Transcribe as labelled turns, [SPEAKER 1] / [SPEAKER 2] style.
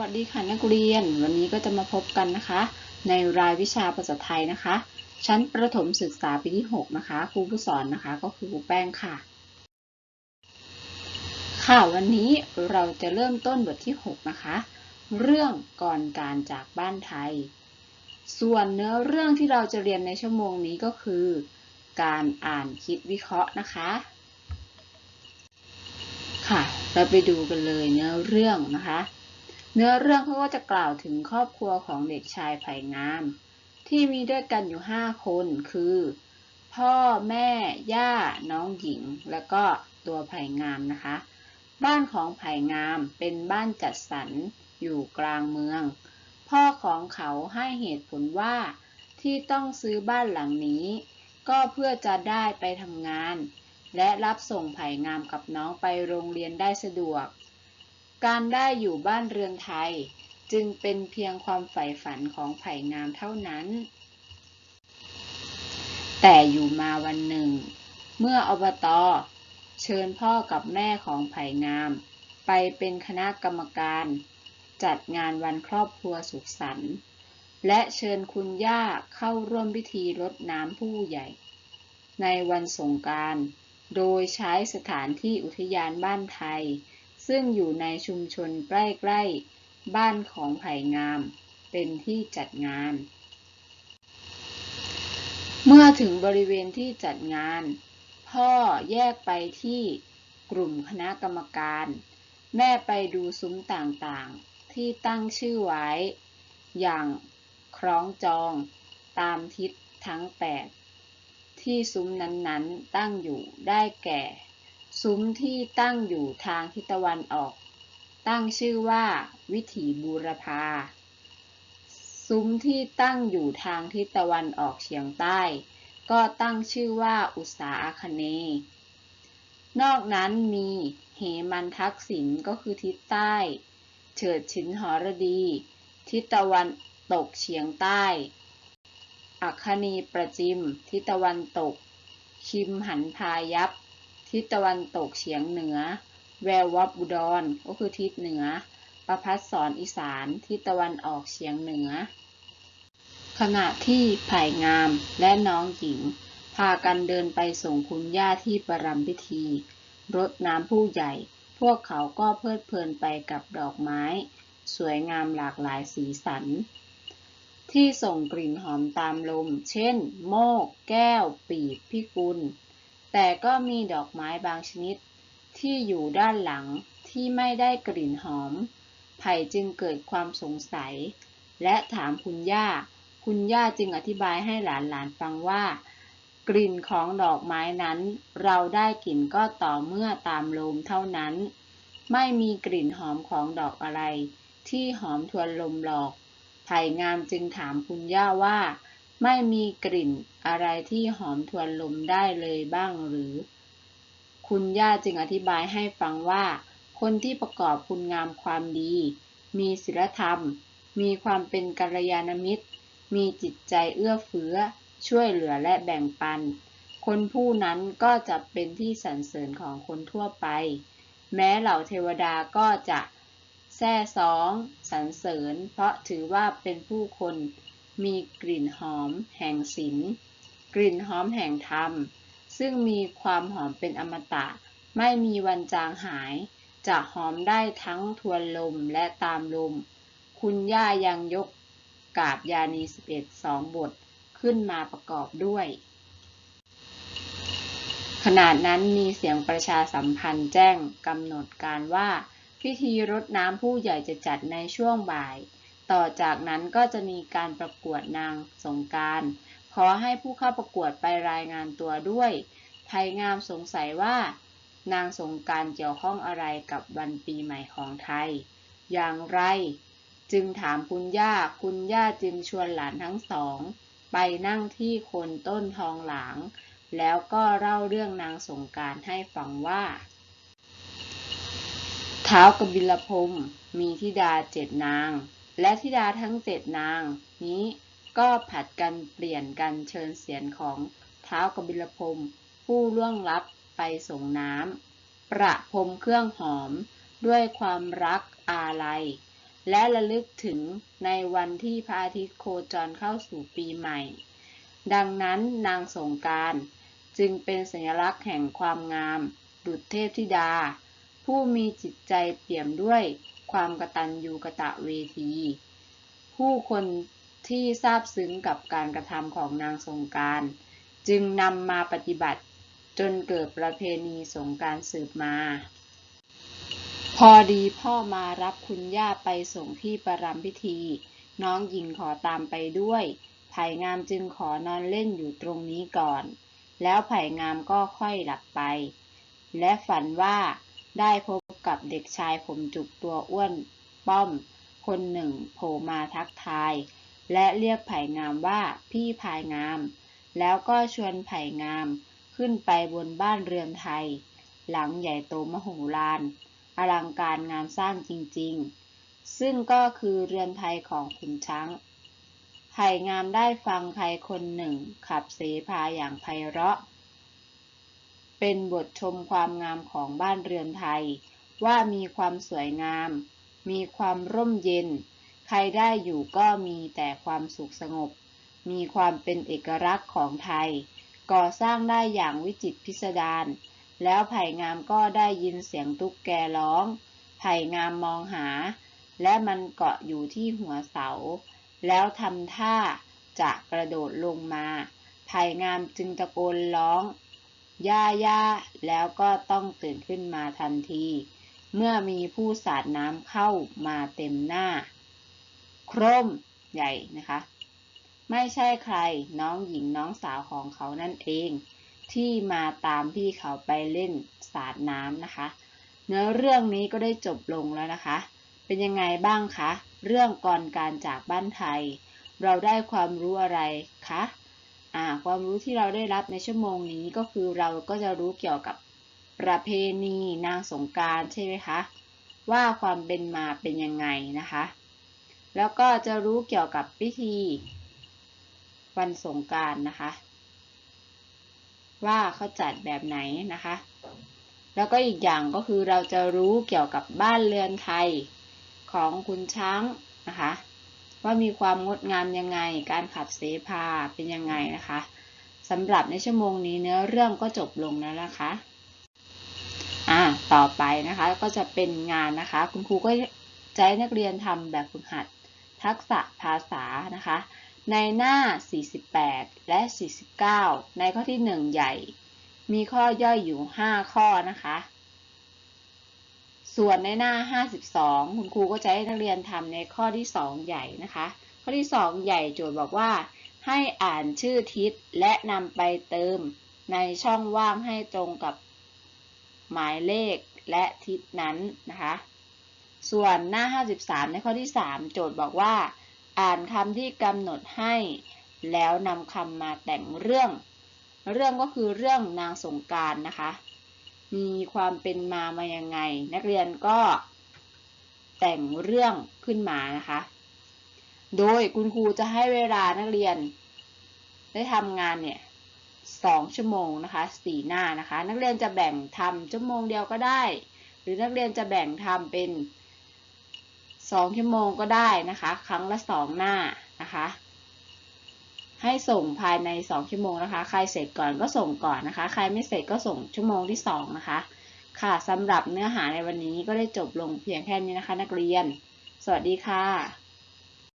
[SPEAKER 1] วัสดีค่ะนักเรียน วันนี้ก็จะมาพบกันนะคะ ในรายวิชาภาษาไทยนะคะ ชั้นประถมศึกษาปีที่ 6 นะคะครูผู้สอนนะคะ ก็คือครูแป้งค่ะ ค่ะวันนี้เราจะเริ่มต้นบทที่ 6 นะคะ เรื่องก่อนการจากบ้านไทย ส่วนเนื้อเรื่องที่เราจะเรียนในชั่วโมงนี้ก็คือ การอ่านคิดวิเคราะห์นะคะค่ะ เราไปดูกันเลยเนื้อเรื่องนะคะ เนื้อเรื่องเขาก็จะกล่าวถึงครอบครัวของเด็กชายไผ่งาม ที่มีด้วยกันอยู่ 5 คนคือ พ่อแม่ ย่า น้องหญิง แล้วก็ตัวไผ่งามนะคะ บ้านของไผ่งามเป็นบ้านจัดสรรอยู่กลางเมือง พ่อของเขาให้เหตุผลว่าที่ต้องซื้อบ้านหลังนี้ ก็เพื่อจะได้ไปทำงาน และรับส่งไผ่งามกับน้องไปโรงเรียนได้สะดวก การได้อยู่บ้านเรือนไทย จึงเป็นเพียงความใฝ่ฝันของไผ่งามเท่านั้น แต่อยู่มาวันหนึ่ง เมื่ออบตเชิญพ่อกับแม่ของไผ่งาม ไปเป็นคณะกรรมการ จัดงานวันครอบครัวสุขสันต์และเชิญคุณย่าเข้าร่วมพิธีรดน้ำผู้ใหญ่ ในวันสงกรานต์โดยใช้สถานที่อุทยานบ้านไทย ซึ่งอยู่ในชุมชนใกล้ๆ บ้านของไผ่งาม เป็นที่จัดงาน เมื่อถึงบริเวณที่จัดงาน พ่อแยกไปที่กลุ่มคณะกรรมการ แม่ไปดูซุ้มต่างๆ ที่ตั้งชื่อไว้ อย่างคล้องจองตามทิศทั้ง 8 ที่ซุ้มนั้นๆตั้งอยู่ได้แก่ ซุ้มที่ตั้งอยู่ทางทิศตะวันออก ตั้งชื่อว่า วิถีบูรพา ซุ้มที่ตั้งอยู่ทางทิศตะวันออกเฉียงใต้ ก็ตั้งชื่อว่าอุษาอาคเนย์นอกนั้นมีเหมันทักษิณก็คือทิศใต้ เฉิดฉินหอรดี ทิศตะวันตกเฉียงใต้ อัคคณีประจิม ทิศตะวันตกชิมหันพายัพ ทิศตะวันตกเฉียงเหนือ แวววับอุดร ก็คือทิศเหนือ ประพัดสอนอีสาน ทิศตะวันออกเฉียงเหนือ ขณะที่ไผ่งามและน้องหญิง พากันเดินไปส่งคุณย่าที่ประรำพิธี รดน้ำผู้ใหญ่ พวกเขาก็เพลิดเพลินไปกับดอกไม้ สวยงามหลากหลายสีสันที่ส่งกลิ่นหอมตามลม เช่น โมก แก้ว ปีบพิกุล แต่ก็มีดอกไม้บางชนิด ที่อยู่ด้านหลังที่ไม่ได้กลิ่นหอม ไผ่จึงเกิดความสงสัย และถามคุณย่า คุณย่าจึงอธิบายให้หลานๆฟังว่า กลิ่นของดอกไม้นั้น เราได้กลิ่นก็ต่อเมื่อตามลมเท่านั้น ไม่มีกลิ่นหอมของดอกอะไร ที่หอมทวนลมหรอก ไผ่งามจึงถามคุณย่าว่า ไม่มีกลิ่นอะไรที่หอมทวนลมได้เลยบ้างหรือ คุณย่าจึงอธิบายให้ฟังว่า คนที่ประกอบคุณงามความดี มีศีลธรรม มีความเป็นกัลยาณมิตร มีจิตใจเอื้อเฟื้อ ช่วยเหลือและแบ่งปัน คนผู้นั้นก็จะเป็นที่สรรเสริญของคนทั่วไป แม้เหล่าเทวดาก็จะแซ่สองสรรเสริญ เพราะถือว่าเป็นผู้คน มีกลิ่นหอมแห่งศีลกลิ่นหอมแห่งธรรม ซึ่งมีความหอมเป็นอมตะ ไม่มีวันจางหาย จะหอมได้ทั้งทวนลมและตามลม คุณย่ายังยกกาบยานีสิบเอ็ดสองบทขึ้นมาประกอบด้วยขณะนั้นมีเสียงประชาสัมพันธ์แจ้งกำหนดการว่า พิธีรดน้ำผู้ใหญ่จะจัดในช่วงบ่าย ต่อจากนั้นก็จะมีการประกวดนางสงการ ขอให้ผู้เข้าประกวดไปรายงานตัวด้วย ไทยงามสงสัยว่า นางสงการเกี่ยวข้องอะไรกับวันปีใหม่ของไทย อย่างไร จึงถามคุณย่า คุณย่าจึงชวนหลานทั้งสอง ไปนั่งที่โคนต้นทองหลาง แล้วก็เล่าเรื่องนางสงการให้ฟังว่าเท้าวกบิลพมมีธิดาเจ็ดนาง และธิดาทั้งเจ็ดนางนี้ก็ผัดกันเปลี่ยนกันเชิญเสียนของเท้ากบิลพรมผู้ล่วงลับไปส่งน้ำประพรมเครื่องหอมด้วยความรักอาลัย และระลึกถึงในวันที่พระอาทิตย์โคจรเข้าสู่ปีใหม่ ดังนั้นนางสงการจึงเป็นสัญลักษณ์แห่งความงาม ดุจเทพธิดา ผู้มีจิตใจเปี่ยมด้วย ความกตัญญูกะตะเวที ผู้คนที่ทราบซึ้งกับการกระทำของนางสงการจึงนำมาปฏิบัติจนเกิดประเพณีสงการสืบมา พอดีพ่อมารับคุณย่าไปส่งที่ประรำพิธี น้องหญิงขอตามไปด้วยไผ่งามจึงขอนอนเล่นอยู่ตรงนี้ก่อน แล้วไผ่งามก็ค่อยหลับไป และฝันว่าได้พบ กับเด็กชายผมจุกตัวอ้วนป้อม คนหนึ่งโผล่มาทักทาย และเรียกไผ่งามว่าพี่พายงาม แล้วก็ชวนไผ่งามขึ้นไปบนบ้านเรือนไทย หลังใหญ่โตมโหฬารอลังการงานสร้างจริงๆ ซึ่งก็คือเรือนไทยของขุนช้างไผ่งามได้ฟังใครคนหนึ่งขับเสพาอย่างไพเราะ เป็นบทชมความงามของบ้านเรือนไทย ว่ามีความสวยงาม มีความร่มเย็น ใครได้อยู่ก็มีแต่ความสุขสงบ มีความเป็นเอกลักษณ์ของไทย ก่อสร้างได้อย่างวิจิตรพิสดารแล้วไผ่งามก็ได้ยินเสียงตุ๊กแกร้อง ไผ่งามมองหา และมันเกาะอยู่ที่หัวเสา แล้วทำท่าจะกระโดดลงมา ไผ่งามจึงตะโกนร้อง ย่าย่าแล้วก็ต้องตื่นขึ้นมาทันที เมื่อมีผู้สาดน้ำเข้ามาเต็มหน้า โครมใหญ่นะคะ ไม่ใช่ใครน้องหญิงน้องสาวของเขานั่นเอง ที่มาตามพี่เขาไปเล่นสาดน้ำนะคะ เนื้อเรื่องนี้ก็ได้จบลงแล้วนะคะ เป็นยังไงบ้างคะ เรื่องก่อนการจากบ้านไทย เราได้ความรู้อะไรคะอ่าความรู้ที่เราได้รับในชั่วโมงนี้ก็คือเราก็จะรู้เกี่ยวกับ ประเพณีนางสงการใช่ไหมคะ ว่าความเป็นมาเป็นยังไงนะคะ แล้วก็จะรู้เกี่ยวกับพิธีวันสงการนะคะ ว่าเขาจัดแบบไหนนะคะ แล้วก็อีกอย่างก็คือเราจะรู้เกี่ยวกับบ้านเรือนไทยของคุณช้างนะคะ ว่ามีความงดงามยังไง การขับเสพาเป็นยังไงนะคะสำหรับในชั่วโมงนี้เนื้อเรื่องก็จบลงแล้วนะคะ อ่าต่อไปนะคะก็จะเป็นงานนะคะ คุณครูก็จะให้นักเรียนทำแบบฝึกหัด ทักษะภาษานะคะ ในหน้า 48 และ 49 ในข้อที่ 1 ใหญ่ มีข้อย่อยอยู่ 5 ข้อนะคะ ส่วนในหน้า 52 คุณครูก็จะให้นักเรียนทำในข้อที่ 2 ใหญ่นะคะ ข้อที่ 2 ใหญ่โจทย์บอกว่า ให้อ่านชื่อทิศและนำไปเติมในช่องว่างให้ตรงกับ หมายเลขและทิศนั้นนะคะ ส่วนหน้า 53 ในข้อที่ 3 โจทย์บอกว่า อ่านคำที่กำหนดให้ แล้วนำคำมาแต่งเรื่อง เรื่องก็คือเรื่องนางสงการนะคะ มีความเป็นมามายังไง นักเรียนก็แต่งเรื่องขึ้นมานะคะ โดยคุณครูจะให้เวลานักเรียน ได้ทำงานเนี่ย สองชั่วโมงนะคะสี่หน้านะคะ นักเรียนจะแบ่งทำชั่วโมงเดียวก็ได้ หรือนักเรียนจะแบ่งทำเป็นสองชั่วโมงก็ได้นะคะ ครั้งละสองหน้านะคะให้ส่งภายในสองชั่วโมงนะคะ ใครเสร็จก่อนก็ส่งก่อนนะคะ ใครไม่เสร็จก็ส่งชั่วโมงที่สองนะคะ ค่ะสำหรับเนื้อหาในวันนี้ก็ได้จบลงเพียงแค่นี้นะคะ นักเรียน สวัสดีค่ะ